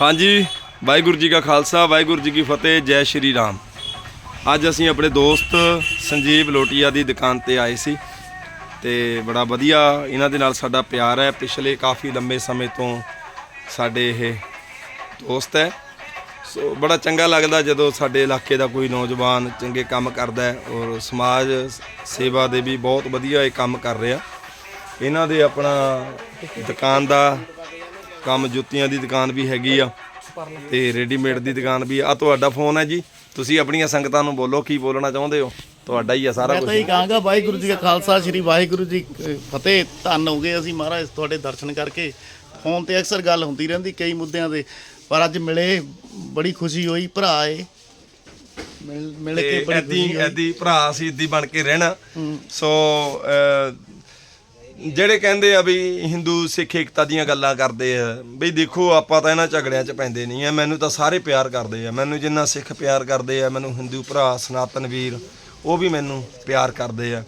ਹਾਂਜੀ, ਵਾਹਿਗੁਰੂ ਜੀ ਕਾ ਖਾਲਸਾ, ਵਾਹਿਗੁਰੂ ਜੀ ਕੀ ਫਤਿਹ, ਜੈ ਸ਼੍ਰੀ ਰਾਮ। ਅੱਜ ਅਸੀਂ ਆਪਣੇ ਦੋਸਤ ਸੰਜੀਵ ਲੋਟੀਆ ਦੀ ਦੁਕਾਨ ਤੇ ਆਏ ਸੀ ਤੇ ਬੜਾ ਵਧੀਆ ਇਹਨਾਂ ਦੇ ਨਾਲ ਸਾਡਾ ਪਿਆਰ ਹੈ। ਪਿਛਲੇ ਕਾਫੀ ਲੰਬੇ ਸਮੇਂ ਤੋਂ ਸਾਡੇ ਇਹ ਦੋਸਤ ਹੈ। ਸੋ ਬੜਾ ਚੰਗਾ ਲੱਗਦਾ ਜਦੋਂ ਸਾਡੇ ਇਲਾਕੇ ਦਾ ਕੋਈ ਨੌਜਵਾਨ ਚੰਗੇ ਕੰਮ ਕਰਦਾ ਹੈ ਔਰ ਸਮਾਜ ਸੇਵਾ ਦੇ ਵੀ ਬਹੁਤ ਵਧੀਆ ਇਹ ਕੰਮ ਕਰ ਰਿਹਾ। ਇਹਨਾਂ ਦੇ ਆਪਣਾ ਦੁਕਾਨ ਦਾ ਕੰਮ ਜੁੱਤੀਆਂ ਦੀ ਦੁਕਾਨ ਵੀ ਹੈਗੀ ਆ ਤੇ ਰੈਡੀਮੇਡ ਦੀ ਦੁਕਾਨ ਵੀ ਆ। ਤੁਹਾਡਾ ਫੋਨ ਹੈ ਜੀ। ਤੁਸੀਂ ਆਪਣੀਆਂ ਸੰਗਤਾਂ ਨੂੰ ਬੋਲੋ ਕੀ ਬੋਲਣਾ ਚਾਹੁੰਦੇ ਹੋ? ਤੁਹਾਡਾ ਹੀ ਆ ਸਾਰਾ ਮੈਂ ਕੁਝ ਤਾਂ ਇਹ ਕਹਾਂਗਾ ਵਾਹਿਗੁਰੂ ਜੀ ਕਾ ਖਾਲਸਾ ਸ੍ਰੀ ਵਾਹਿਗੁਰੂ ਜੀ ਕੀ ਫਤਿਹ। ਧੰਨ ਹੋ ਗਏ ਅਸੀਂ ਮਹਾਰਾਜ ਤੁਹਾਡੇ ਦਰਸ਼ਨ ਕਰਕੇ। ਫੋਨ ਤੇ ਅਕਸਰ ਗੱਲ ਹੁੰਦੀ ਰਹਿੰਦੀ ਕਈ ਮੁੱਦਿਆਂ ਦੇ ਪਰ ਅੱਜ ਮਿਲੇ ਬੜੀ ਖੁਸ਼ੀ ਹੋਈ ਭਰਾ ਏ। ਮਿਲ ਮਿਲ ਕੇ ਤੇ ਬੜੀ ਐਦੀ ਖੁਸ਼ੀ ਹੋਈ। ਐਦੀ ਭਰਾ ਸੀ ਇੱਦੀ ਬਣ ਕੇ ਰਹਿਣਾ। ਸੋ ਅਹ, ਜਿਹੜੇ ਕਹਿੰਦੇ ਆ ਵੀ ਹਿੰਦੂ, ਸਿੱਖ, ਏਕਤਾ ਦੀਆਂ ਗੱਲਾਂ ਕਰਦੇ ਆ, ਬਈ ਦੇਖੋ ਆਪਾਂ ਤਾਂ ਇਹਨਾਂ ਝਗੜਿਆਂ 'ਚ ਪੈਂਦੇ ਨਹੀਂ ਆ, ਮੈਨੂੰ ਤਾਂ ਸਾਰੇ ਪਿਆਰ ਕਰਦੇ ਆ, ਮੈਨੂੰ ਜਿੰਨਾ ਸਿੱਖ ਪਿਆਰ ਕਰਦੇ ਆ, ਮੈਨੂੰ ਹਿੰਦੂ ਭਰਾ, ਸਨਾਤਨ ਵੀਰ, ਉਹ ਵੀ ਮੈਨੂੰ ਪਿਆਰ ਕਰਦੇ ਆ।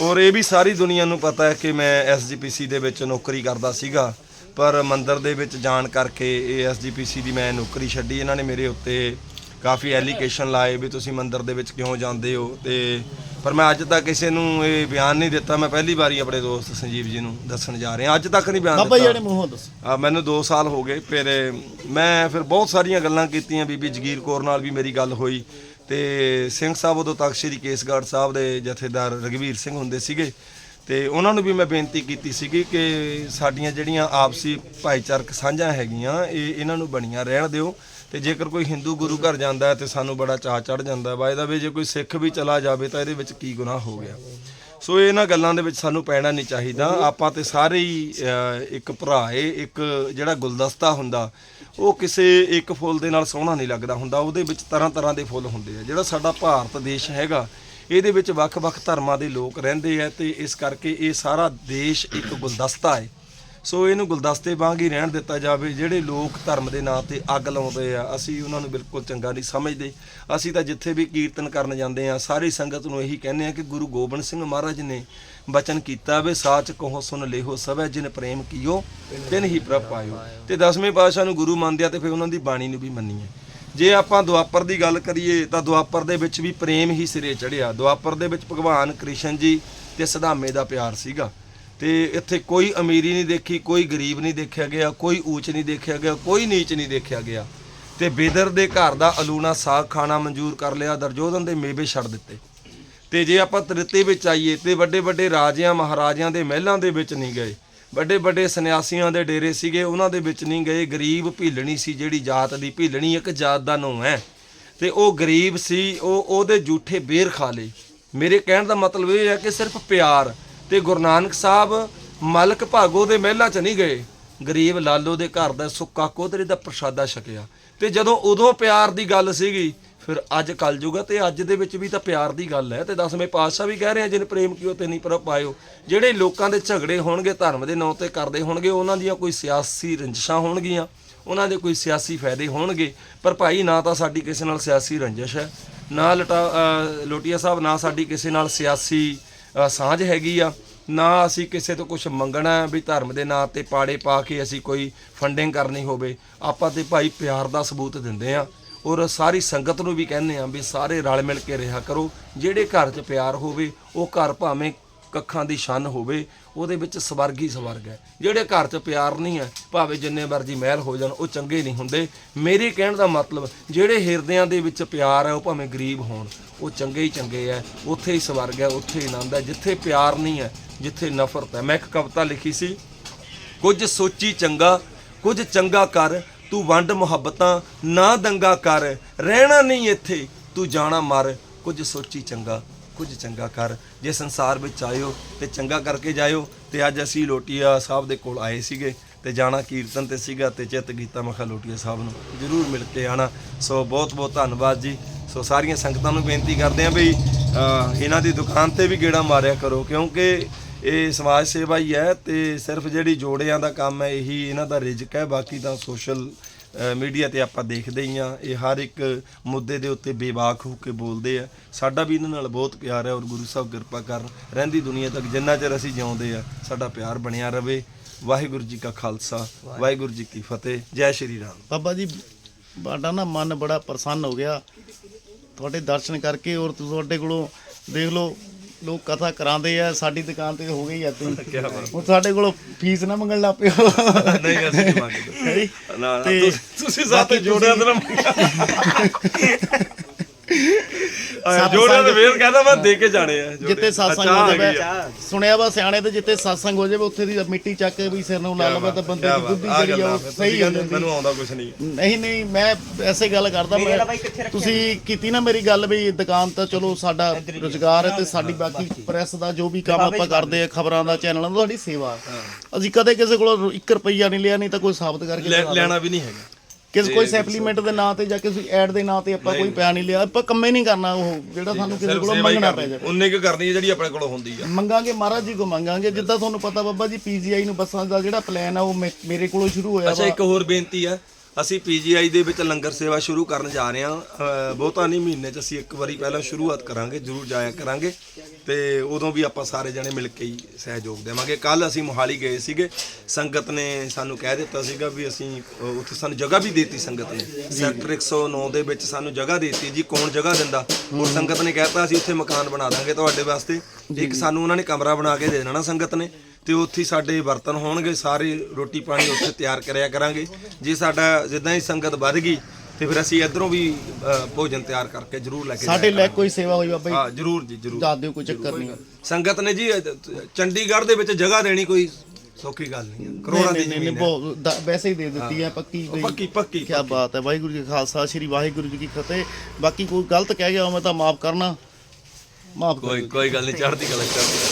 ਔਰ ਇਹ ਵੀ ਸਾਰੀ ਦੁਨੀਆ ਨੂੰ ਪਤਾ ਹੈ ਕਿ ਮੈਂ ਐਸਜੀਪੀਸੀ ਦੇ ਵਿੱਚ ਨੌਕਰੀ ਕਰਦਾ ਸੀਗਾ, ਪਰ ਮੰਦਰ ਦੇ ਵਿੱਚ ਜਾਣ ਕਰਕੇ ਇਹ ਐਸਜੀਪੀਸੀ ਦੀ ਮੈਂ ਨੌਕਰੀ ਛੱਡੀ, ਇਹਨਾਂ ਨੇ ਮੇਰੇ ਉੱਤੇ ਕਾਫੀ ਐਲੀਗੇਸ਼ਨ ਲਾਏ ਵੀ ਤੁਸੀਂ ਮੰਦਰ ਦੇ ਵਿੱਚ ਕਿਉਂ ਜਾਂਦੇ ਹੋ ਤੇ ਪਰ ਮੈਂ ਅੱਜ ਤੱਕ ਕਿਸੇ ਨੂੰ ਇਹ ਬਿਆਨ ਨਹੀਂ ਦਿੱਤਾ। ਮੈਂ ਪਹਿਲੀ ਵਾਰੀ ਆਪਣੇ ਦੋਸਤ ਸੰਜੀਵ ਜੀ ਨੂੰ ਦੱਸਣ ਜਾ ਰਿਹਾ। ਅੱਜ ਤੱਕ ਨਹੀਂ ਬਿਆਨ ਬਾਬਾ ਜੀ ਦਿੱਤਾ। ਜਿਹੜੇ ਮੂੰਹੋਂ ਦੱਸੋ। ਆ ਮੈਨੂੰ 2 ਸਾਲ ਹੋ ਗਏ। ਫਿਰ ਮੈਂ ਫਿਰ ਬਹੁਤ ਸਾਰੀਆਂ ਗੱਲਾਂ ਕੀਤੀਆਂ। ਬੀਬੀ ਜਗੀਰ ਕੌਰ ਨਾਲ ਵੀ ਮੇਰੀ ਗੱਲ ਹੋਈ। ਤੇ ਸਿੰਘ ਸਾਹਿਬ ਉਦੋਂ ਤੱਕ ਸ਼੍ਰੀ ਕੇਸਗੜ੍ਹ ਸਾਹਿਬ ਦੇ ਜਥੇਦਾਰ ਰਗਵੀਰ ਸਿੰਘ ਹੁੰਦੇ ਸੀਗੇ। ਤੇ ਉਹਨਾਂ ਨੂੰ ਵੀ ਮੈਂ ਬੇਨਤੀ ਕੀਤੀ ਸੀਗੀ ਕਿ ਸਾਡੀਆਂ ਜਿਹੜੀਆਂ ਆਪਸੀ ਭਾਈਚਾਰਕ ਸਾਂਝਾਂ ਹੈਗੀਆਂ ਇਹ ਇਹਨਾਂ ਨੂੰ ਬਣੀਆਂ ਰਹਿਣ ਦਿਓ। ਤੇ ਜੇਕਰ ਕੋਈ ਹਿੰਦੂ ਗੁਰੂ ਘਰ ਜਾਂਦਾ ਹੈ ਤੇ ਸਾਨੂੰ ਬੜਾ ਚਾਅ ਚੜ ਜਾਂਦਾ ਬਾਏ ਦਾ ਵੀ ਜੇ ਕੋਈ ਸਿੱਖ ਵੀ ਚਲਾ ਜਾਵੇ ਤਾਂ ਇਹਦੇ ਵਿੱਚ ਕੀ ਗੁਨਾਹ ਹੋ ਗਿਆ? ਸੋ ਇਹਨਾਂ ਗੱਲਾਂ ਦੇ ਵਿੱਚ ਸਾਨੂੰ ਪੈਣਾ ਨਹੀਂ ਚਾਹੀਦਾ। ਆਪਾਂ ਤੇ ਸਾਰੇ ਹੀ ਇੱਕ ਭਰਾ ਏ, ਇੱਕ ਜਿਹੜਾ ਗੁਲਦਸਤਾ ਹੁੰਦਾ, ਉਹ ਕਿਸੇ ਇੱਕ ਫੁੱਲ ਦੇ ਨਾਲ ਸੋਹਣਾ ਨਹੀਂ ਲੱਗਦਾ ਹੁੰਦਾ। ਉਹਦੇ ਵਿੱਚ ਤਰ੍ਹਾਂ ਤਰ੍ਹਾਂ ਦੇ ਫੁੱਲ ਹੁੰਦੇ ਆ। ਜਿਹੜਾ ਸਾਡਾ ਭਾਰਤ ਦੇਸ਼ ਹੈਗਾ, ਇਹਦੇ ਵਿੱਚ ਵੱਖ-ਵੱਖ ਧਰਮਾਂ ਦੇ ਲੋਕ ਰਹਿੰਦੇ ਆ ਤੇ ਇਸ ਕਰਕੇ ਇਹ ਸਾਰਾ ਦੇਸ਼ ਇੱਕ ਗੁਲਦਸਤਾ ਹੈ ਸੋ ਇਹਨੂੰ ਗੁਲਦਸਤੇ ਵਾਂਗ ਹੀ ਰਹਿਣ ਦਿੱਤਾ ਜਾਵੇ, ਜਿਹੜੇ ਲੋਕ ਧਰਮ ਦੇ ਨਾਂ ਤੇ ਅੱਗ ਲਾਉਂਦੇ ਆ, ਅਸੀਂ ਉਹਨਾਂ ਨੂੰ ਬਿਲਕੁਲ ਚੰਗਾ ਨਹੀਂ ਸਮਝਦੇ। ਅਸੀਂ ਤਾਂ ਜਿੱਥੇ ਵੀ ਕੀਰਤਨ ਕਰਨ ਜਾਂਦੇ ਆ, ਸਾਰੀ ਸੰਗਤ ਨੂੰ ਇਹੀ ਕਹਿੰਦੇ ਆ ਕਿ ਗੁਰੂ ਗੋਬਿੰਦ ਸਿੰਘ ਮਹਾਰਾਜ ਨੇ ਬਚਨ ਕੀਤਾ ਵੇ, ਸਾਚ ਕਹੋ, ਸੁਨ ਲਿਹੋ, ਸਭੈ ਜਿਨ ਪ੍ਰੇਮ ਕੀਓ, ਤਿਨ ਹੀ ਪ੍ਰਭ ਪਾਇਓ। ਤੇ ਦਸਵੇਂ ਪਾਤਸ਼ਾਹ ਨੂੰ ਗੁਰੂ ਮੰਨਦੇ ਆ ਤੇ ਫਿਰ ਉਹਨਾਂ ਦੀ ਬਾਣੀ ਨੂੰ ਵੀ ਮੰਨੀਏ। ਜੇ ਆਪਾਂ ਦੁਆਪਰ ਦੀ ਗੱਲ ਕਰੀਏ, ਤਾਂ ਦੁਆਪਰ ਦੇ ਵਿੱਚ ਵੀ ਪ੍ਰੇਮ ਹੀ ਸਿਰੇ ਚੜਿਆ ਦੁਆਪਰ ਦੇ ਵਿੱਚ ਭਗਵਾਨ ਕ੍ਰਿਸ਼ਨ ਜੀ ਤੇ ਸਦਾਮੇ ਦਾ ਪਿਆਰ ਸੀਗਾ। ਤੇ ਇੱਥੇ ਕੋਈ ਅਮੀਰੀ ਨਹੀਂ ਦੇਖੀ, ਕੋਈ ਗਰੀਬ ਨਹੀਂ ਦੇਖਿਆ ਗਿਆ, ਕੋਈ ਊਚ ਨਹੀਂ ਦੇਖਿਆ ਗਿਆ, ਕੋਈ ਨੀਚ ਨਹੀਂ ਦੇਖਿਆ ਗਿਆ। ਤੇ ਬੇਦਰ ਦੇ ਘਰ ਦਾ ਅਲੂਣਾ ਸਾਗ ਖਾਣਾ ਮਨਜ਼ੂਰ ਕਰ ਲਿਆ, ਦਰਜੋਧਨ ਦੇ ਮੇਵੇ ਛੱਡ ਦਿੱਤੇ। ਤੇ ਜੇ ਆਪਾਂ ਤ੍ਰਿਤੇ ਵਿੱਚ ਆਈਏ ਤੇ ਵੱਡੇ ਵੱਡੇ ਰਾਜਿਆਂ, ਮਹਾਰਾਜਿਆਂ ਦੇ ਮਹਿਲਾਂ ਦੇ ਵਿੱਚ ਨਹੀਂ ਗਏ। ਵੱਡੇ ਵੱਡੇ ਸੰਨਿਆਸੀਆਂ ਦੇ ਡੇਰੇ ਸੀਗੇ, ਉਹਨਾਂ ਦੇ ਵਿੱਚ ਨਹੀਂ ਗਏ। ਗਰੀਬ ਭੀਲਣੀ ਸੀ ਜਿਹੜੀ ਜਾਤ ਦੀ ਭੀਲਣੀ ਇੱਕ ਜਾਤ ਦਾ ਨਾਂ ਹੈ। ਤੇ ਉਹ ਗਰੀਬ ਸੀ, ਉਹ ਉਹਦੇ ਝੂਠੇ ਬੇਰ ਖਾ ਲਏ। ਮੇਰੇ ਕਹਿਣ ਦਾ ਮਤਲਬ ਇਹ ਹੈ ਕਿ ਸਿਰਫ ਪਿਆਰ ਤੇ ਗੁਰੂ ਨਾਨਕ ਸਾਹਿਬ ਮਲਕ ਭਾਗੋ ਦੇ ਮਹਿਲਾਂ 'ਚ ਨਹੀਂ ਗਏ। ਗਰੀਬ ਲਾਲੋ ਦੇ ਘਰ ਦਾ ਸੁੱਕਾ ਕੋਧਰੇ ਦਾ ਪ੍ਰਸ਼ਾਦਾ ਛਕਿਆ। ਤੇ ਜਦੋਂ ਉਦੋਂ ਪਿਆਰ ਦੀ ਗੱਲ ਸੀਗੀ ਫਿਰ ਅੱਜ ਕਲਯੁਗ ਜੂਗਾ ਤੇ ਅੱਜ ਦੇ ਵਿੱਚ ਵੀ ਤਾਂ ਪਿਆਰ ਦੀ ਗੱਲ ਹੈ ਤੇ ਦਸਵੇਂ ਪਾਤਸ਼ਾਹ ਵੀ ਕਹਿ ਰਹੇ ਆ ਜਿਨ ਪ੍ਰੇਮ ਕੀਓ ਤੇ ਨਹੀਂ ਪ੍ਰਭ ਪਾਇਓ। ਜਿਹੜੇ ਲੋਕਾਂ ਦੇ ਝਗੜੇ ਹੋਣਗੇ ਧਰਮ ਦੇ ਨਾਂ ਤੇ ਕਰਦੇ ਹੋਣਗੇ ਉਹਨਾਂ ਦੀਆਂ ਕੋਈ ਸਿਆਸੀ ਰੰਜਿਸ਼ਾਂ ਹੋਣਗੀਆਂ ਉਹਨਾਂ ਦੇ ਕੋਈ ਸਿਆਸੀ ਫਾਇਦੇ ਹੋਣਗੇ। ਪਰ ਭਾਈ ਨਾ ਤਾਂ ਸਾਡੀ ਕਿਸੇ ਨਾਲ ਸਿਆਸੀ ਰੰਜਿਸ਼ ਹੈ ਨਾ ਲਟਾ ਅ, ਲੋਟੀਆ ਸਾਹਿਬ ਨਾ ਸਾਡੀ ਕਿਸੇ ਨਾਲ ਸਿਆਸੀ ਸਾਂਝ ਹੈਗੀ ਆ, ਨਾ ਅਸੀਂ ਕਿਸੇ ਤੋਂ ਕੁਝ ਮੰਗਣਾ ਹੈ ਵੀ ਧਰਮ ਦੇ ਨਾਂ ਤੇ ਪਾੜੇ ਪਾ ਕੇ ਅਸੀਂ ਕੋਈ ਫੰਡਿੰਗ ਕਰਨੀ ਹੋਵੇ, ਆਪਾਂ ਤੇ ਭਾਈ ਪਿਆਰ ਦਾ ਸਬੂਤ ਦਿੰਦੇ ਆ। ਔਰ ਸਾਰੀ ਸੰਗਤ ਨੂੰ ਵੀ ਕਹਿੰਦੇ ਆ ਵੀ ਸਾਰੇ ਰਲ ਮਿਲ ਕੇ ਰਿਹਾ ਕਰੋ, ਜਿਹੜੇ ਘਰ 'ਚ ਪਿਆਰ ਹੋਵੇ, ਉਹ ਘਰ ਭਾਵੇਂ ਕੱਖਾਂ ਦੀ ਛੰਨ ਹੋਵੇ, ਉਹਦੇ ਵਿੱਚ ਸਵਰਗ ਹੀ ਸਵਰਗ ਹੈ। ਜਿਹੜੇ ਘਰ 'ਚ ਪਿਆਰ ਨਹੀਂ ਹੈ, ਭਾਵੇਂ ਜਿੰਨੇ ਮਰਜ਼ੀ ਮਹਿਲ ਹੋ ਜਾਣ, ਉਹ ਚੰਗੇ ਨਹੀਂ ਹੁੰਦੇ। ਮੇਰੇ ਕਹਿਣ ਦਾ ਮਤਲਬ, ਜਿਹੜੇ ਹਿਰਦਿਆਂ ਦੇ ਵਿੱਚ ਪਿਆਰ ਹੈ, ਉਹ ਭਾਵੇਂ ਗਰੀਬ ਹੋਣ, ਉਹ ਚੰਗੇ ਹੀ ਚੰਗੇ ਹੈ। ਉੱਥੇ ਹੀ ਸਵਰਗ ਹੈ, ਉੱਥੇ ਹੀ ਆਨੰਦ ਹੈ। ਜਿੱਥੇ ਪਿਆਰ ਨਹੀਂ ਹੈ, ਜਿੱਥੇ ਨਫ਼ਰਤ ਹੈ। ਮੈਂ ਇੱਕ ਕਵਿਤਾ ਲਿਖੀ ਸੀ, ਕੁਝ ਸੋਚੀ ਚੰਗਾ, ਕੁਝ ਚੰਗਾ ਕਰ, ਤੂੰ ਵੰਡ ਮੁਹੱਬਤਾਂ, ਨਾ ਦੰਗਾ ਕਰ। ਰਹਿਣਾ ਨਹੀਂ ਇੱਥੇ, ਤੂੰ ਜਾਣਾ ਮਰ। ਕੁਝ ਸੋਚੀ ਚੰਗਾ ਕੁਝ ਚੰਗਾ ਕਰ, ਜੇ ਸੰਸਾਰ ਵਿੱਚ ਆਇਓ ਤੇ ਚੰਗਾ ਕਰਕੇ ਜਾਇਓ। ਤੇ ਅੱਜ ਅਸੀਂ ਲੋਟੀਆ ਸਾਹਿਬ ਦੇ ਕੋਲ ਆਏ ਸੀਗੇ ਤੇ ਜਾਣਾ ਕੀਰਤਨ ਤੇ ਸੀਗਾ ਤੇ ਚਿੱਤ ਗੀਤਾ ਮਖਾ ਲੋਟੀਆ ਸਾਹਿਬ ਨੂੰ ਜਰੂਰ ਮਿਲ ਕੇ ਆਣਾ। ਸੋ ਬਹੁਤ ਬਹੁਤ ਧੰਨਵਾਦ ਜੀ। ਸੋ ਸਾਰੀਆਂ ਸੰਗਤਾਂ ਨੂੰ ਬੇਨਤੀ ਕਰਦੇ ਆਂ ਵੀ ਇਹਨਾਂ ਦੀ ਦੁਕਾਨ ਤੇ ਵੀ ਗੇੜਾ ਮਾਰਿਆ ਕਰੋ, ਕਿਉਂਕਿ ਇਹ ਸਮਾਜ ਸੇਵਾ ਹੀ ਹੈ ਤੇ ਸਿਰਫ ਜਿਹੜੀ ਜੋੜਿਆਂ ਦਾ ਕੰਮ ਹੈ, ਇਹੀ ਇਹਨਾਂ ਦਾ ਰਿਜ਼ਕ ਹੈ, ਬਾਕੀ ਤਾਂ ਸੋਸ਼ਲ ਮੀਡੀਆ ਤੇ ਆਪਾਂ ਦੇਖਦੇ ਹੀ ਆ, ਇਹ ਹਰ ਇੱਕ ਮੁੱਦੇ ਦੇ ਉੱਤੇ ਬੇਬਾਕ ਹੋ ਕੇ ਬੋਲਦੇ ਆ। ਸਾਡਾ ਵੀ ਇਹਨਾਂ ਨਾਲ ਬਹੁਤ ਪਿਆਰ ਹੈ ਔਰ ਗੁਰੂ ਸਾਹਿਬ ਕਿਰਪਾ ਕਰਨ ਰਹਿੰਦੀ ਦੁਨੀਆ ਤੱਕ ਜਿੰਨਾ ਚਿਰ ਅਸੀਂ ਜਿਉਂਦੇ ਆ, ਸਾਡਾ ਪਿਆਰ ਬਣਿਆ ਰਵੇ। ਵਾਹਿਗੁਰੂ ਜੀ ਕਾ ਖਾਲਸਾ, ਵਾਹਿਗੁਰੂ ਜੀ ਕੀ ਫਤਿਹ। ਜੈ ਸ਼੍ਰੀ ਰਾਮ। ਬਾਬਾ ਜੀ ਸਾਡਾ ਨਾ ਮਨ ਬੜਾ ਪ੍ਰਸੰਨ ਹੋ ਗਿਆ। ਤੁਹਾਡੇ ਦਰਸ਼ਨ ਕਰਕੇ ਔਰ ਤੁਹਾਡੇ ਕੋਲੋਂ ਦੇਖ ਲਓ ਲੋਕ ਕਥਾ ਕਰਾਉਂਦੇ ਆ ਸਾਡੀ ਦੁਕਾਨ ਤੇ ਹੋ ਗਈ ਬਾਤ ਹੁਣ ਸਾਡੇ ਕੋਲੋਂ ਫੀਸ ਨਾ ਮੰਗਣ ਲੱਗ ਪਿਓ। ਨਹੀਂ ਅਸੀਂ ਨਹੀਂ ਮੰਗਦੇ? ਨਾ ਨਾ ਤੇ ਤੁਸੀਂ- ਸਾਥੇ ਜੋੜਿਆਂ ਦੇ ਨਾ ਜੋੜਿਆਂ ਦੇ ਵੇਰ ਕਹਿੰਦਾ ਮੈਂ ਦੇ ਕੇ ਜਾਣੇ ਆ ਜੋੜੇ। ਜਿੱਤੇ ਸਤਸੰਗ ਅੱਛਾ, ਹੋ ਜਾਵੇ। ਸੁਣਿਆ ਵਾ ਸਿਆਣੇ ਤੇ ਜਿੱਤੇ ਸਤਸੰਗ ਹੋ ਜਾਵੇ ਉੱਥੇ ਦੀ ਮਿੱਟੀ ਚੱਕ ਕੇ ਵੀ ਸਿਰ ਨੂੰ ਲਾ ਲਵੇ ਤਾਂ ਬੰਦੇ ਦੀ ਬੁੱਧੀ ਜਿਹੜੀ ਆ ਉਹ ਸਹੀ ਹੋ ਜਾਂਦੀ। ਮੈਨੂੰ ਆਉਂਦਾ ਕੁਝ ਨਹੀਂ। ਨਹੀਂ ਨਹੀਂ ਮੈਂ ਐਸੇ ਗੱਲ ਕਰਦਾ ਮੈਂ ਤੁਸੀਂ ਕੀਤੀ ਨਾ ਮੇਰੀ ਗੱਲ ਵੀ ਦੁਕਾਨ ਤਾਂ ਚਲੋ ਸਾਡਾ ਰੋਜ਼ਗਾਰ ਹੈ ਤੇ ਸਾਡੀ ਬਾਕੀ ਪ੍ਰੈਸ ਦਾ ਜੋ ਵੀ ਕੰਮ ਆਪਾਂ ਕਰਦੇ ਆ ਖਬਰਾਂ ਦਾ ਚੈਨਲਾਂ ਦਾ ਸਾਡੀ ਸੇਵਾ। ਅਸੀਂ ਕਦੇ ਕਿਸੇ ਕੋਲੋਂ 1 ਰੁਪਈਆ ਨਹੀਂ ਲਿਆ ਨਹੀਂ ਤਾਂ ਕੋਈ ਸਾਬਤ ਕਰਕੇ। ਲੈਣਾ ਵੀ ਨਹੀਂ ਹੈਗਾ। ਕਿਸੇ ਕੋਈ ਸੈਪਲੀਮੈਂਟ ਦੇ ਨਾਂ ਤੇ ਜਾਂ ਕਿਸੇ ਐਡ ਦੇ ਨਾਂ ਤੇ ਆਪਾਂ ਕੋਈ ਪੈਸਾ ਨਹੀਂ ਲਿਆ ਆਪਾਂ ਕੰਮੇ ਨਹੀਂ ਕਰਨਾ ਉਹ ਜਿਹੜਾ ਸਾਨੂੰ ਕਿਸੇ ਕੋਲੋਂ ਮੰਗਣਾ ਪੈ ਜਾਵੇ। ਉਨੇ ਕੁ ਕਰਨੀ ਹੈ ਜਿਹੜੀ ਆਪਣੇ ਕੋਲੋਂ ਹੁੰਦੀ ਆ? ਮੰਗਾਂਗੇ ਮਹਾਰਾਜ ਜੀ ਕੋ ਮੰਗਾਂਗੇ। ਜਿੱਦਾਂ ਤੁਹਾਨੂੰ ਪਤਾ ਬਾਬਾ ਜੀ ਪੀਜੀਆਈ ਨੂੰ ਬੱਸਾਂ ਦਾ ਜਿਹੜਾ ਪਲਾਨ ਆ ਉਹ ਮੇ- ਮੇਰੇ ਕੋਲੋਂ ਸ਼ੁਰੂ ਹੋਇਆ ਅੱਛਾ ਵਾ। ਇੱਕ ਹੋਰ ਬੇਨਤੀ ਹੈ ਅਸੀਂ ਪੀਜੀਆਈ ਦੇ ਵਿੱਚ ਲੰਗਰ ਸੇਵਾ ਸ਼ੁਰੂ ਕਰਨ ਜਾ ਰਹੇ ਹਾਂ। ਬਹੁਤਾ ਨਹੀਂ ਮਹੀਨੇ 'ਚ ਅਸੀਂ ਇੱਕ ਵਾਰੀ ਪਹਿਲਾਂ ਸ਼ੁਰੂਆਤ ਕਰਾਂਗੇ ਜਰੂਰ ਜਾਇਆ ਕਰਾਂਗੇ। ਤੇ ਉਦੋਂ ਵੀ ਆਪਾਂ ਸਾਰੇ ਜਣੇ ਮਿਲ ਕੇ ਹੀ ਸਹਿਯੋਗ ਦੇਵਾਂਗੇ। ਕੱਲ ਅਸੀਂ ਮੋਹਾਲੀ ਗਏ ਸੀਗੇ। ਸੰਗਤ ਨੇ ਸਾਨੂੰ ਕਹਿ ਦਿੱਤਾ ਸੀਗਾ ਵੀ ਅਸੀਂ ਉੱਥੇ ਸਾਨੂੰ ਜਗ੍ਹਾ ਵੀ ਦਿੱਤੀ ਸੰਗਤ ਨੇ। ਸੈਕਟਰ 109 ਦੇ ਵਿੱਚ ਸਾਨੂੰ ਜਗ੍ਹਾ ਦਿੱਤੀ ਜੀ ਕੌਣ ਜਗ੍ਹਾ ਦਿੰਦਾ? ਉਹ ਸੰਗਤ ਨੇ ਕਹਿਤਾ ਅਸੀਂ ਉੱਥੇ ਮਕਾਨ ਬਣਾ ਦਾਂਗੇ ਤੁਹਾਡੇ ਵਾਸਤੇ। ਇੱਕ ਸਾਨੂੰ ਉਹਨਾਂ ਨੇ ਕਮਰਾ ਬਣਾ ਕੇ ਦੇ ਦੇਣਾ ਸੰਗਤ ਨੇ। ਤੇ ਉੱਥੇ ਹੀ ਸਾਡੇ ਬਰਤਨ ਹੋਣਗੇ ਸਾਰੇ ਰੋਟੀ ਪਾਣੀ ਉੱਥੇ ਤਿਆਰ ਕਰਿਆ ਕਰਾਂਗੇ। ਜੇ ਸਾਡਾ ਜਿੱਦਾਂ ਹੀ ਸੰਗਤ ਵੱਧ ਗਈ ਤੇ ਫਿਰ ਅਸੀਂ ਇਧਰੋਂ ਵੀ ਅ, ਭੋਜਨ ਤਿਆਰ ਕਰਕੇ ਜਰੂਰ ਲੈ ਕੇ ਸਾਡੇ ਲੈ ਕੋਈ ਸੇਵਾ ਹੋਈ ਬਾਬਾ ਜੀ? ਹਾਂ ਜਰੂਰ ਜੀ ਜਰੂਰ। ਦੱਸ ਦਿਓ ਕੋਈ ਚੱਕਰ ਨਹੀਂ। ਸੰਗਤ ਨੇ ਜੀ ਅ, ਚੰਡੀਗੜ੍ਹ ਦੇ ਵਿੱਚ ਜਗ੍ਹਾ ਦੇਣੀ ਕੋਈ ਸੌਖੀ ਗੱਲ ਨਹੀਂ ਹੈ। ਕਰੋੜਾਂ ਦੀ ਨਹੀਂ ਨਹੀਂ ਜ਼ਮੀਨ ਹੈ। ਬਹੁਤ ਦ- ਵੈਸੇ ਹੀ ਦੇ ਦਿੱਤੀ ਹੈ ਪੱਕੀ ਪੱਕੀ ਪੱਕੀ ਕੀ ਬਾਤ ਹੈ। ਵਾਹਿਗੁਰੂ ਜੀ ਕਾ ਖਾਲਸਾ ਸ੍ਰੀ ਵਾਹਿਗੁਰੂ ਜੀ ਕੀ ਫਤਿਹ। ਬਾਕੀ ਕੋਈ ਗਲਤ ਕਹਿ ਗਿਆ ਮੈਂ ਤਾਂ ਮਾਫ ਕਰਨਾ। ਮਾਫ ਕੋਈ ਕੋਈ ਗੱਲ ਨਹੀਂ ਚੜ੍ਹਦੀ ਕਲਾ ਚੜ੍ਹਦੀ ਕਲਾ।